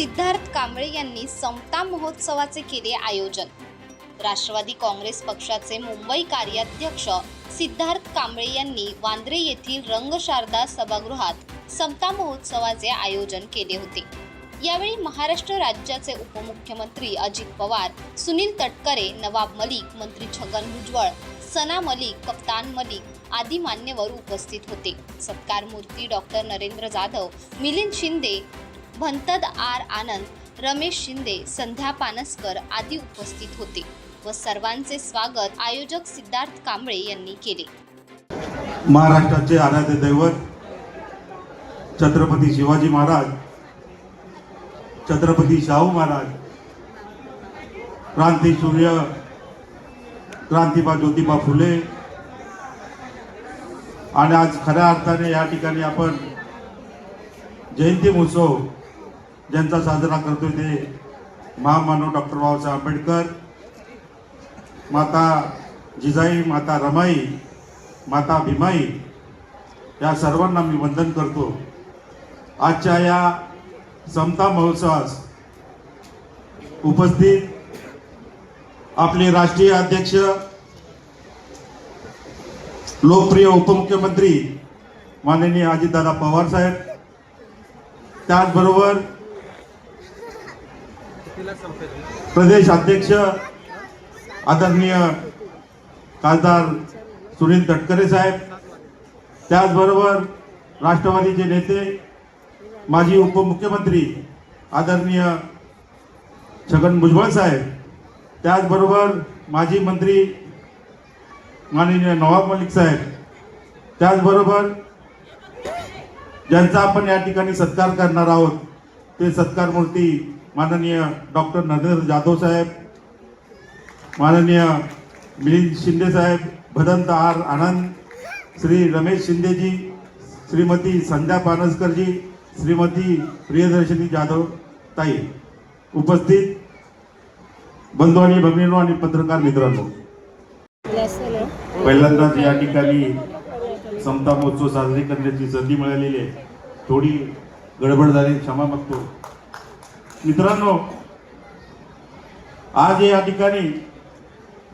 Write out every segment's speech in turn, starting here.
सिद्धार्थ कांबळे यांनी समता महोत्सवाचे केले आयोजन. राष्ट्रवादी काँग्रेस पक्षाचे मुंबई कार्याध्यक्ष सिद्धार्थ कांबळे यांनी वांद्रे येथील रंगशारदा सभागृहात समता महोत्सवाचे आयोजन केले होते. यावेळी महाराष्ट्र राज्याचे उपमुख्यमंत्री अजित पवार सुनील तटकरे नवाब मलिक मंत्री छगन भुजबळ सना मलिक कप्तान मलिक आदी मान्यवर उपस्थित होते. सत्कार मूर्ती डॉक्टर नरेंद्र जाधव मिलिंद शिंदे भंतद आर आनंद रमेश शिंदे संध्या पानसकर आदी उपस्थित होते व सर्वांचे स्वागत आयोजक सिद्धार्थ कांबळे यांनी केले. महाराष्ट्राचे आराध्य दैवत छत्रपती शिवाजी महाराज छत्रपती शाहू महाराज क्रांती सूर्य क्रांतीबा ज्योतिबा फुले आणि आज खऱ्या अर्थाने या ठिकाणी आपण जयंती महोत्सव ज्यांचा साजरा करतो ते महामानव डॉक्टर बाबासाहेब आंबेडकर माता जिजाई माता रमाई माता भीमाई या सर्वांना मी वंदन करतो. आजच्या या समता महोत्सवास उपस्थित आपले राष्ट्रीय अध्यक्ष लोकप्रिय उपमुख्यमंत्री माननीय अजितदादा पवार साहेब त्याचबरोबर प्रदेश अध्यक्ष आदरणीय खासदार सुनील तटकरे साहेब त्याचबरोबर राष्ट्रवादीचे नेते माजी उपमुख्यमंत्री आदरणीय छगन भुजबळ साहेब त्याचबरोबर माजी मंत्री माननीय नवाब मलिक साहेब त्याचबरोबर ज्यांचा आपण या ठिकाणी सत्कार करणार आहोत ते सत्कारमूर्ती माननीय डॉक्टर नरेंद्र जाधव साहेब माननीय मिलिंद शिंदे साहेब भदंत आर आनंद श्री रमेश शिंदेजी श्रीमती संध्या पानसकरजी श्रीमती प्रियदर्शनी जाधव ताई उपस्थित बंधू आणि भगिनींनो आणि पत्रकार मित्रांनो. पहिल्यांदाच या ठिकाणी समता महोत्सव साजरी करण्याची संधी मिळालेली आहे. थोडी गडबड झाली क्षमा मागतो. मित्रांनो आज या ठिकाणी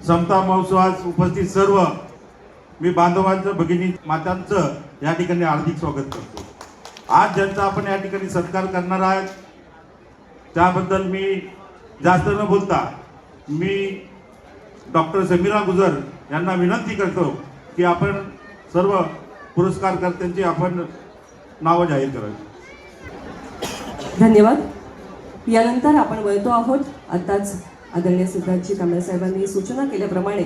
समता महोत्सवास उपस्थित सर्व मी बांधवांचं भगिनी मातांचं या ठिकाणी हार्दिक स्वागत करतो. आज ज्यांचा आपण या ठिकाणी सत्कार करणार आहात त्याबद्दल मी जास्त न बोलता मी डॉक्टर समीरा गुजर यांना विनंती करतो की आपण सर्व पुरस्कारकर्त्यांची आपण नावं जाहीर करावी. धन्यवाद. यानंतर आपण वळतो आहोत. आत्ताच आदरणीय सिद्धार्थजी कांबळे साहेबांनी सूचना केल्याप्रमाणे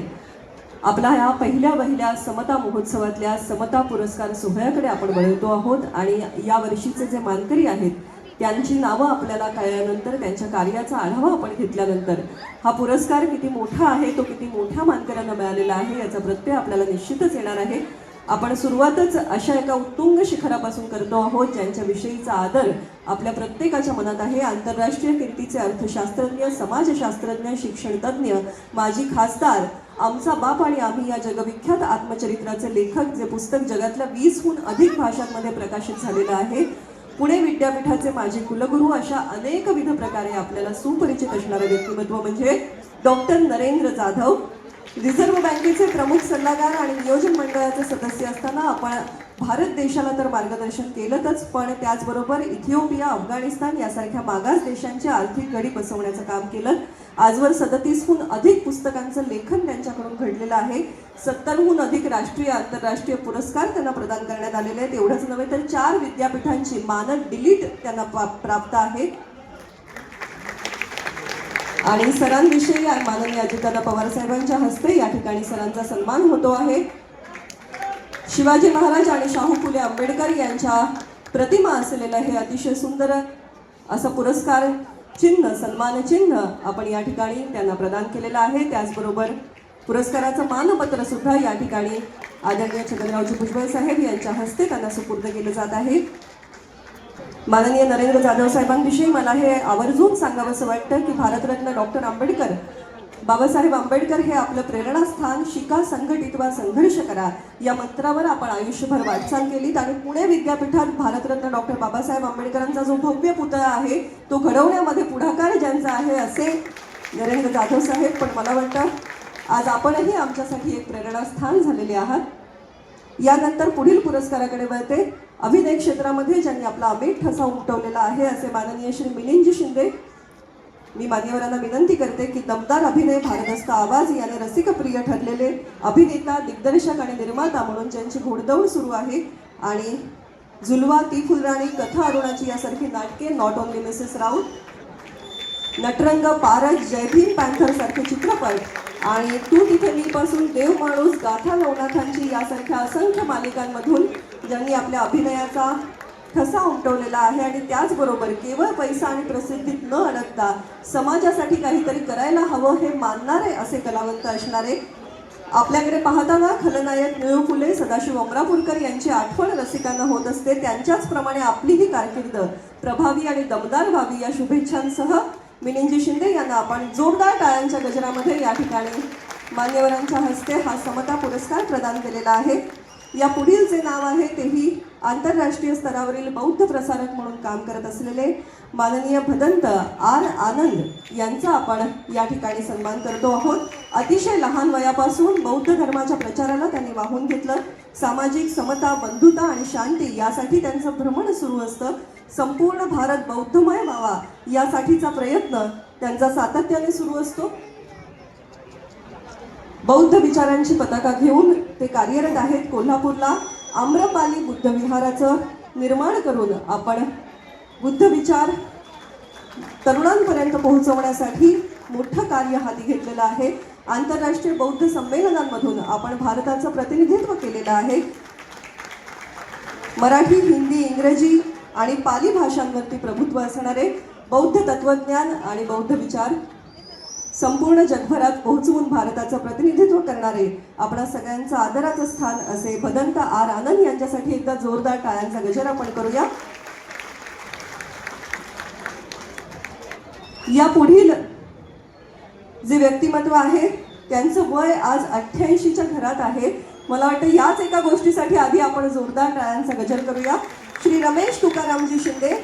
आपला ह्या पहिल्या पहिल्या समता महोत्सवातल्या समता पुरस्कार सोहळ्याकडे आपण वळवतो आहोत. आणि या वर्षीचे जे मानकरी आहेत त्यांची नावं आपल्याला कळल्यानंतर त्यांच्या कार्याचा आढावा आपण घेतल्यानंतर हा पुरस्कार किती मोठा आहे तो किती मोठ्या मानकऱ्यांना मिळालेला आहे याचा प्रत्यय आपल्याला निश्चितच येणार आहे. आपण सुरुवातच अशा एका उत्तुंग शिखरापासून करतो आहोत ज्यांच्याविषयीचा आदर आपल्या प्रत्येकाच्या मनात आहे. आंतरराष्ट्रीय कीर्तीचे अर्थशास्त्रज्ञ समाजशास्त्रज्ञ शिक्षणतज्ञ माजी खासदार आमचा बाप आणि आम्ही या जगविख्यात आत्मचरित्राचे लेखक जे पुस्तक जगातल्या वीसहून अधिक भाषांमध्ये प्रकाशित झालेलं आहे. पुणे विद्यापीठाचे माजी कुलगुरू अशा अनेकविध प्रकारे आपल्याला सुपरिचित असणारं व्यक्तिमत्व म्हणजे डॉक्टर नरेंद्र जाधव. रिझर्व्ह बँकेचे प्रमुख सल्लागार आणि नियोजन मंडळाचे सदस्य असताना आपण भारत देशाला तर मार्गदर्शन केलंच पण त्याचबरोबर इथिओपिया अफगाणिस्तान यासारख्या मागास देशांची आर्थिक गडी बसवण्याचं काम केलं. आजवर सदतीसहून अधिक पुस्तकांचं लेखन त्यांच्याकडून घडलेलं आहे. सत्तरहून अधिक राष्ट्रीय आंतरराष्ट्रीय पुरस्कार त्यांना प्रदान करण्यात आलेले आहेत. एवढंच नव्हे तर चार विद्यापीठांची मानद डिलीट त्यांना प्राप्त आहे आणि सरांविषयी माननीय अजितदादा पवार साहेबांच्या हस्ते या ठिकाणी सरांचा सन्मान होतो आहे. शिवाजी महाराज आणि शाहू फुले आंबेडकर यांच्या प्रतिमा असलेलं हे अतिशय सुंदर असं पुरस्कार चिन्ह सन्मान चिन्ह आपण या ठिकाणी त्यांना प्रदान केलेलं आहे. त्याचबरोबर पुरस्काराचं मानपत्र सुद्धा या ठिकाणी आदरणीय छगनरावजी भुजबळ साहेब यांच्या हस्ते त्यांना सुपूर्द केलं जात आहे. माननीय नरेंद्र जाधव साहेबांविषयी मला हे आवर्जून सांगावंसं वाटतं की भारतरत्न डॉक्टर आंबेडकर बाबासाहेब आंबेडकर हे आपलं प्रेरणास्थान शिका संघटित वा संघर्ष करा या मंत्रावर आपण आयुष्यभर वाटचाल केलीत आणि पुणे विद्यापीठात भारतरत्न डॉक्टर बाबासाहेब आंबेडकरांचा जो भव्य पुतळा आहे तो घडवण्यामध्ये पुढाकार ज्यांचा आहे असे नरेंद्र जाधव साहेब पण मला वाटतं आज आपणही आमच्यासाठी एक प्रेरणास्थान झालेले आहात. यानंतर पुढील पुरस्काराकडे वळते. अभिनय क्षेत्रामध्ये ज्यांनी आपला अमीट ठसा उमटवलेला आहे असे माननीय श्री मिलिंदजी शिंदे. मी मान्यवरांना विनंती करते की दमदार अभिनय भारदस्त आवाज याने रसिकप्रिय ठरलेले अभिनेता दिग्दर्शक आणि निर्माता म्हणून ज्यांची घोडदौड सुरू आहे आणि झुलवा ती फुलराणी कथा अरुणाची यासारखी नाटके not only Mrs Raut Natrang Paras Jai Bhim panther सारखे चित्रपट आणि तू तिथे मी पासून देव माणूस गाथा नवनाथांची यासारख्या असंख्य मालिकांमधून ज्यांनी आपल्या अभिनयाचा ठसा उमटवलेला आहे आणि त्याचबरोबर केवळ पैसा आणि प्रसिद्धीत न अडकता समाजासाठी काहीतरी करायला हवं हे मानणारे असे कलावंत असणारे आपल्याकडे पाहताना खलनायक निळू फुले सदाशिव अमरापूरकर यांची आठवण रसिकांना होत असते. त्यांच्याचप्रमाणे आपलीही कारकीर्द प्रभावी आणि दमदार व्हावी या शुभेच्छांसह मिलिंदजी शिंदे यांना आपण जोरदार टाळ्यांच्या गजरामध्ये या ठिकाणी मान्यवरांच्या हस्ते हा समता पुरस्कार प्रदान केलेला आहे. या पुढील जे नाव आहे तेही आंतरराष्ट्रीय स्तरावरील बौद्ध प्रसारक म्हणून काम करत असलेले माननीय भदंत आर आनंद यांचा आपण या ठिकाणी सन्मान करतो आहोत. अतिशय लहान वयापासून बौद्ध धर्माच्या प्रचाराला त्यांनी वाहून घेतलं. सामाजिक समता बंधुता आणि शांती यासाठी त्यांचं भ्रमण सुरू असतं. संपूर्ण भारत बौद्धमय व्हावा यासाठीचा प्रयत्न त्यांचा सातत्याने सुरू असतो. बौद्ध विचारांची पताका घेऊन ते कार्यरत आहेत कोल्हापूरला. आम्रपाली बुद्धविहाराचं निर्माण करून आपण बुद्ध विचार तरुणांपर्यंत पोहोचवण्यासाठी मोठं कार्य हाती घेतलेलं आहे. आंतरराष्ट्रीय बौद्ध संमेलनांमधून आपण भारताचं प्रतिनिधित्व केलेलं आहे. मराठी हिंदी इंग्रजी आणि पाली भाषांवरती प्रभुत्व असणारे बौद्ध तत्वज्ञान आणि बौद्ध विचार संपूर्ण जगभरात पोहोचवून भारताचं प्रतिनिधित्व करणारे आपणा सगळ्यांचं आदराचं स्थान असे भदंत आर आनंद यांच्यासाठी एकदा जोरदार टाळ्यांचा गजर आपण करूया. या पुढील जे व्यक्तिमत्व आहे त्यांचं वय आज अठ्ठ्याऐंशीच्या घरात आहे. मला वाटतं याच एका गोष्टीसाठी आधी आपण जोरदार टाळ्यांचा गजर करूया. श्री रमेश तुकारामजी शिंदे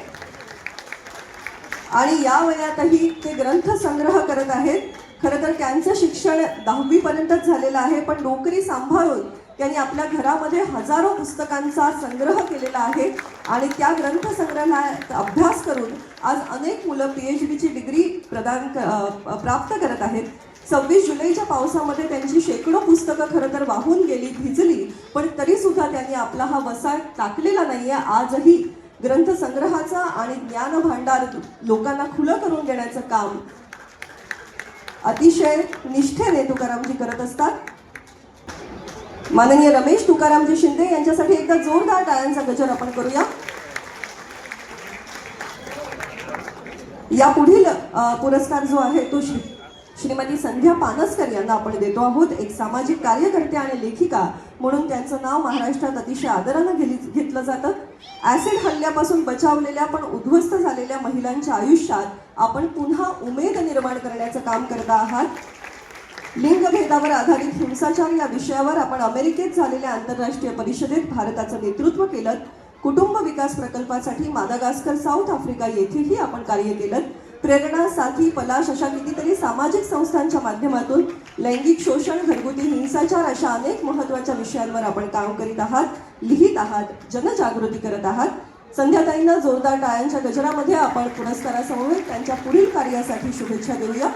आणि या वयातही ते ग्रंथ संग्रह करत आहेत. खरं तर त्यांचं शिक्षण दहावीपर्यंतच झालेलं आहे पण नोकरी सांभाळून त्यांनी आपल्या घरामध्ये हजारो पुस्तकांचा संग्रह केलेला आहे आणि त्या ग्रंथसंग्रहालयात अभ्यास करून आज अनेक मुलं पी एच डीची डिग्री प्रदान क- प्राप्त करत आहेत. सव्वीस जुलैच्या पावसामध्ये त्यांची शेकडो पुस्तकं खरं तर वाहून गेली भिजली पण तरीसुद्धा त्यांनी आपला हा वसा टाकलेला नाही आहे आजही ग्रंथसंग्रहाचा आणि ज्ञान भांडार लोकांना खुलं करून देण्याचं काम अतिशय निष्ठेने तुकारामजी करत असतात. माननीय रमेश तुकारामजी शिंदे यांच्यासाठी एकदा जोरदार टाळ्यांचा गजर आपण करूया. या पुढील पुरस्कार जो आहे तो श्री श्रीमती संध्या पानसकर यांना आपण देतो आहोत. एक सामाजिक कार्यकर्ते आणि लेखिका म्हणून त्यांचं नाव महाराष्ट्रात अतिशय आदरानं घेतलं जातं. ॲसिड हल्ल्यापासून बचावलेल्या पण उद्ध्वस्त झालेल्या महिलांच्या आयुष्यात आपण पुन्हा उमेद निर्माण करण्याचं काम करत आहात. लिंगभेदावर आधारित हिंसाचार या विषयावर आपण अमेरिकेत झालेल्या आंतरराष्ट्रीय परिषदेत भारताचं नेतृत्व केलं. कुटुंब विकास प्रकल्पासाठी मादागास्कर साऊथ आफ्रिका येथेही आपण कार्य केलं. प्रेरणा साथी पलाश अशा कितीतरी सामाजिक संस्थांच्या माध्यमातून लैंगिक शोषण घरगुती हिंसाचार अशा अनेक महत्त्वाच्या विषयांवर आपण काम करीत आहात. लिहित आहात जनजागृती करत आहात. संध्याताईंना जोरदार टाळ्यांच्या गजरामध्ये आपण पुरस्कारासमवेत त्यांच्या पुढील कार्यासाठी शुभेच्छा देऊया.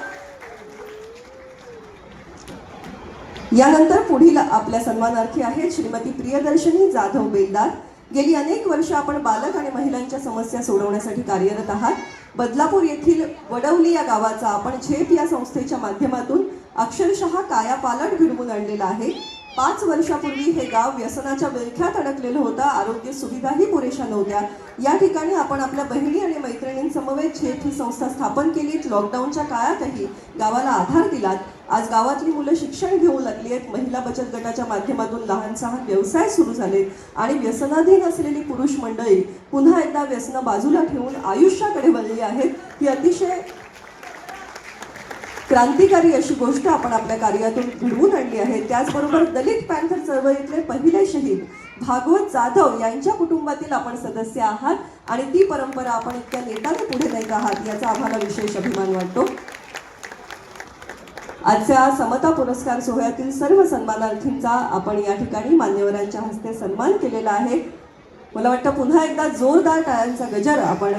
यानंतर पुढील आपल्या सन्मानार्थी आहेत श्रीमती प्रियदर्शनी जाधव बेलदार. गेली अनेक वर्ष आपण बालक आणि महिलांच्या समस्या सोडवण्यासाठी कार्यरत आहात. बदलापूर येथील वडवली या गावाचा आपण झेप या संस्थेच्या माध्यमातून अक्षरशः कायापालट घडवून आणलेला आहे. पाच वर्षापूर्वी हे गाव व्यसनाच्या विळख्यात अडकलेलं होतं. आरोग्य सुविधाही पुरेशा नव्हत्या. या ठिकाणी आपण आपल्या बहिणी आणि मैत्रिणींसमवेत झेप ही संस्था स्थापन केलीत लॉकडाऊनच्या काळातही गावाला आधार दिलात. आज गावातली मुलं शिक्षण घेऊ लागली आहेत महिला बचत गटाच्या माध्यमातून लहान सहान व्यवसाय सुरू झाले आणि व्यसनाधीन असलेली पुरुष मंडळी पुन्हा एकदा व्यसन बाजूला ठेवून आयुष्याकडे वळली आहेत. ही अतिशय क्रांतिकारी अशी गोष्ट आपण आपल्या कार्यातून घडवून आणली आहे. त्याचबरोबर दलित पॅन्थर चळवळीतले पहिले शहीद भागवत जाधव यांच्या कुटुंबातील आपण सदस्य आहात आणि ती परंपरा आपण इतक्या नेटाने पुढे नेत आहात याचा आम्हाला विशेष अभिमान वाटतो. आजच्या समता पुरस्कार सोहळ्यातील सर्व सन्मानार्थींचा आपण या ठिकाणी मान्यवरांच्या हस्ते सन्मान केलेला आहे. मला वाटतं पुन्हा एकदा जोरदार टाळ्यांचा गजर आपण